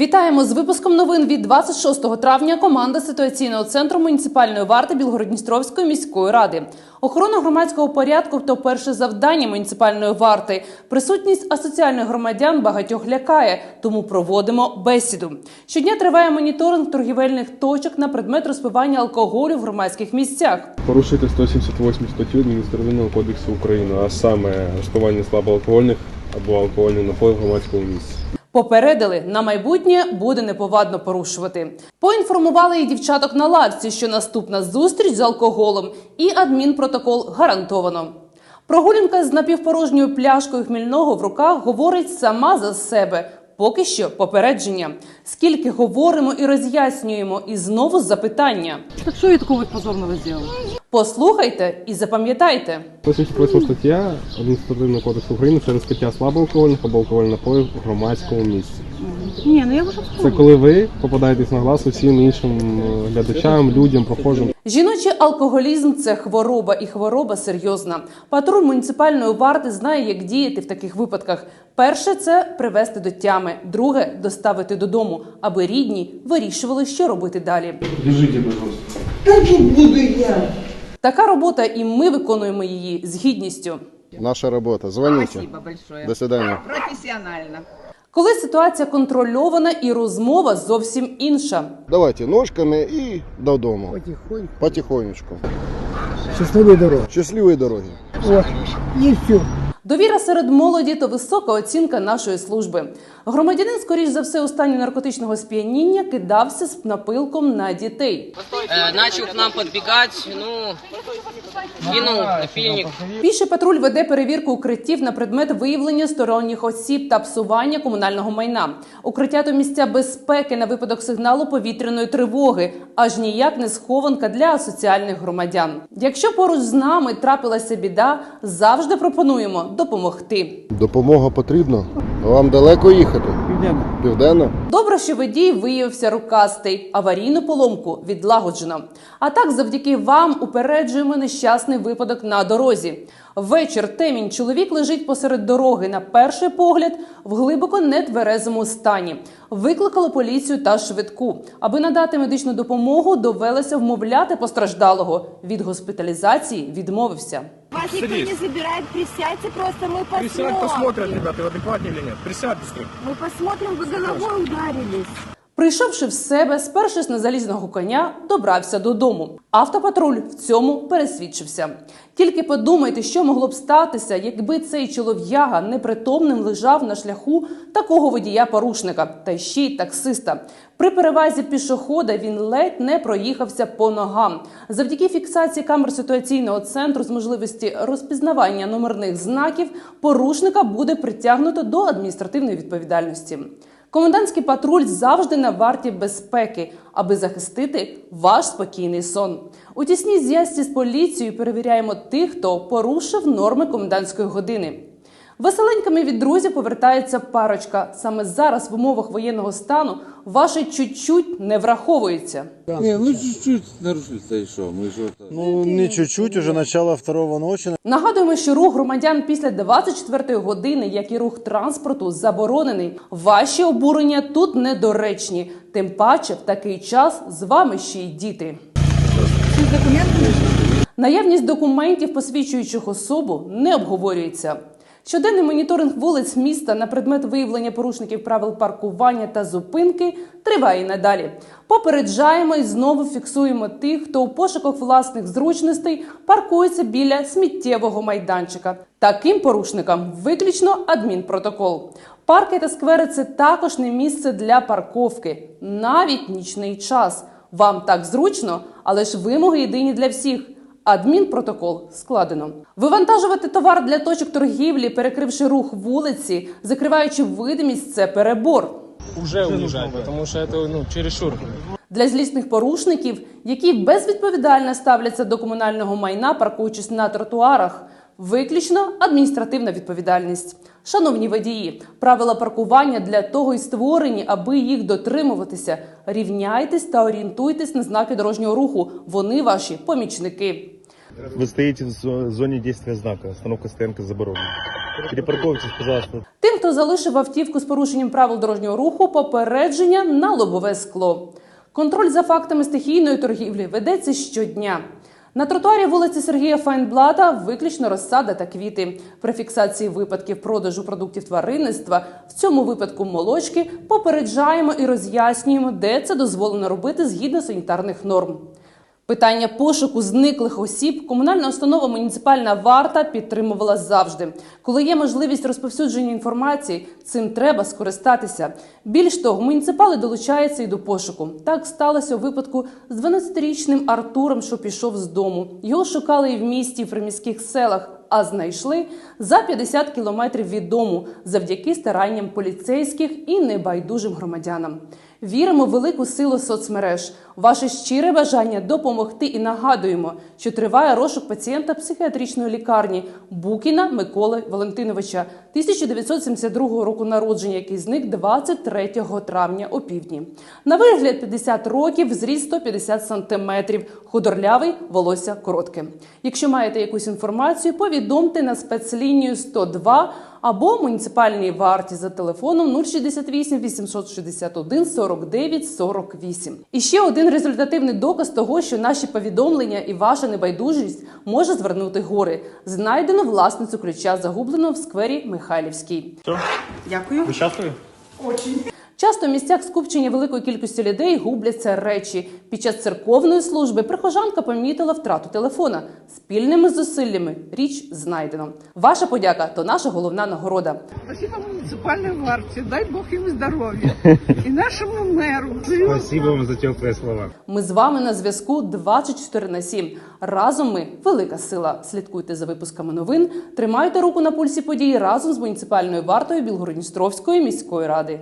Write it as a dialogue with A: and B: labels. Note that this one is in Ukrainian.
A: Вітаємо з випуском новин від 26 травня. Команда ситуаційного центру муніципальної варти Білгородністровської міської ради. Охорона громадського порядку то перше завдання муніципальної варти. Присутність асоціальних громадян багатьох лякає, тому проводимо бесіду. Щодня триває моніторинг торгівельних точок на предмет розпивання алкоголю в громадських місцях.
B: Порушити 178 статтю Адміністративного кодексу України, а саме розпивання слабоалкогольних або алкогольних напоїв в громадському місці.
A: Попередили, на майбутнє буде неповадно порушувати. Поінформували і дівчаток на лавці, що наступна зустріч з алкоголем і адмінпротокол гарантовано. Прогулянка з напівпорожньою пляшкою хмільного в руках говорить сама за себе. Поки що попередження. Скільки говоримо і роз'яснюємо, і знову запитання.
C: Что я такого позорного сделала?
A: Послухайте і запам'ятайте.
B: 178 стаття Адміністративного кодексу України це розкриття слабоалкогольних або алкогольних напоїв в громадському місці.
C: Не, ну я уже
B: Це коли ви попадаєтесь на глаз усім іншим е, глядачам, людям, прохожим.
A: Жіночий алкоголізм це хвороба, і хвороба серйозна. Патруль муніципальної варти знає, як діяти в таких випадках. Перше це привести до тями, друге доставити додому, аби рідні вирішували, що робити далі.
B: Біжите, будь ласка.
D: Так и буду я.
A: Така робота, і ми виконуємо її з гідністю.
E: Наша робота. Звоните. До свидання.
F: Професіонально.
A: Коли ситуація контрольована і розмова зовсім інша.
E: Давайте ножками і додому.
D: Потихоньку.
E: Потихонечку.
D: Щасливої дороги.
E: Щасливої дороги.
D: О, і все.
A: Довіра серед молоді то висока оцінка нашої служби. Громадянин, скоріш за все, у стані наркотичного сп'яніння кидався з напилком на дітей.
G: Начал к нам підбігати, ну, кинул напильник.
A: Піший патруль веде перевірку укриттів на предмет виявлення сторонніх осіб та псування комунального майна. Укриття то місця безпеки на випадок сигналу повітряної тривоги, аж ніяк не схованка для асоціальних громадян. Якщо поруч з нами трапилася біда, завжди пропонуємо допомогти.
E: Допомога потрібна. Вам далеко їхати? Південно.
A: Добре, що водій виявився рукастий, аварійну поломку відлагоджено. А так, завдяки вам упереджуємо нещасний випадок на дорозі. Вечір темінь чоловік лежить посеред дороги на перший погляд в глибоко нетверезому стані. Викликали поліцію та швидку. Аби надати медичну допомогу, довелося вмовляти постраждалого. Від госпіталізації відмовився.
H: Вас никто не забирает, присядьте просто, мы посмотрим.
I: Присядь, посмотрят, ребята, вы адекватнее или нет. Присядь быстрее.
H: Мы посмотрим, вы головой ударились.
A: Прийшовши в себе, спершись на залізного коня, добрався додому. Автопатруль в цьому пересвідчився. Тільки подумайте, що могло б статися, якби цей чолов'яга непритомним лежав на шляху такого водія-порушника та ще й таксиста. При перевазі пішохода він ледь не проїхався по ногам. Завдяки фіксації камер ситуаційного центру з можливості розпізнавання номерних знаків порушника буде притягнуто до адміністративної відповідальності. Комендантський патруль завжди на варті безпеки, аби захистити ваш спокійний сон. У тісній зв'язці з поліцією перевіряємо тих, хто порушив норми комендантської години. Веселенькими від друзів повертається парочка. Саме зараз в умовах воєнного стану ваше чуть-чуть не враховується.
J: Не, ну чуть-чуть нарушили, и что? Мы что -то...
K: Ну, не чуть-чуть, уже начало второго ночи.
A: Нагадуємо, що рух громадян після 24-ї години, як і рух транспорту, заборонений. Ваші обурення тут недоречні. Тим паче, в такий час з вами ще й діти. Наявність документів, посвідчуючих особу, не обговорюється. Щоденний моніторинг вулиць міста на предмет виявлення порушників правил паркування та зупинки триває і надалі. Попереджаємо і знову фіксуємо тих, хто у пошуках власних зручностей паркується біля сміттєвого майданчика. Таким порушникам виключно адмінпротокол. Парки та сквери це також не місце для парковки, навіть нічний час. Вам так зручно, але ж вимоги єдині для всіх. Адмінпротокол складено. Вивантажувати товар для точок торгівлі, перекривши рух вулиці, закриваючи видимість, це перебор.
I: Уже уезжать, потому что это, ну, чересчур.
A: Для злісних порушників, які безвідповідально ставляться до комунального майна, паркуючись на тротуарах, виключно адміністративна відповідальність. Шановні водії, правила паркування для того і створені, аби їх дотримуватися. Рівняйтесь та орієнтуйтесь на знаки дорожнього руху. Вони ваші помічники.
K: Вы стоите в зо- зоне действия знака. Остановка стоянка заборонена. Перепарковайтесь, пожалуйста.
A: Тим, хто залишив автівку з порушенням правил дорожнього руху, попередження на лобове скло. Контроль за фактами стихійної торгівлі ведеться щодня. На тротуарі вулиці Сергія Файнблата виключно розсада та квіти. При фіксації випадків продажу продуктів тваринництва, в цьому випадку молочки, попереджаємо і роз'яснюємо, де це дозволено робити згідно санітарних норм. Питання пошуку зниклих осіб комунальна установа муніципальна варта підтримувала завжди. Коли є можливість розповсюдження інформації, цим треба скористатися. Більш того, муніципали долучаються і до пошуку. Так сталося у випадку з 12-річним Артуром, що пішов з дому. Його шукали і в місті, і в приміських селах. А знайшли за 50 кілометрів від дому завдяки старанням поліцейських і небайдужим громадянам. Віримо в велику силу соцмереж, ваше щире бажання допомогти і нагадуємо, що триває розшук пацієнта психіатричної лікарні Букіна Миколи Валентиновича 1972 року народження, який зник 23 травня о півдні. На вигляд 50 років, зріст 150 сантиметрів, худорлявий, волосся коротке. Якщо маєте якусь інформацію, повідомте на спецлінію 102 або муніципальній варті за телефоном 068 861 49 48. І ще один результативний доказ того, що наші повідомлення і ваша небайдужість може звернути гори. Знайдено власницю ключа, загубленого в сквері Михайлівський.
C: Дякую.
K: Вы счастливы?
A: Часто в місцях скупчення великої кількості людей губляться речі. Під час церковної служби прихожанка помітила втрату телефона. Спільними зусиллями річ знайдено. Ваша подяка то наша головна нагорода.
C: Спасибо муниципальной варте. Дай Бог им здоровья. И нашему мэру.
K: Спасибо вам за теплые слова.
A: Ми з вами на зв'язку 24 на 7. Разом ми велика сила. Слідкуйте за випусками новин, тримайте руку на пульсі подій разом з муніципальною вартою Білгородністровської міської ради.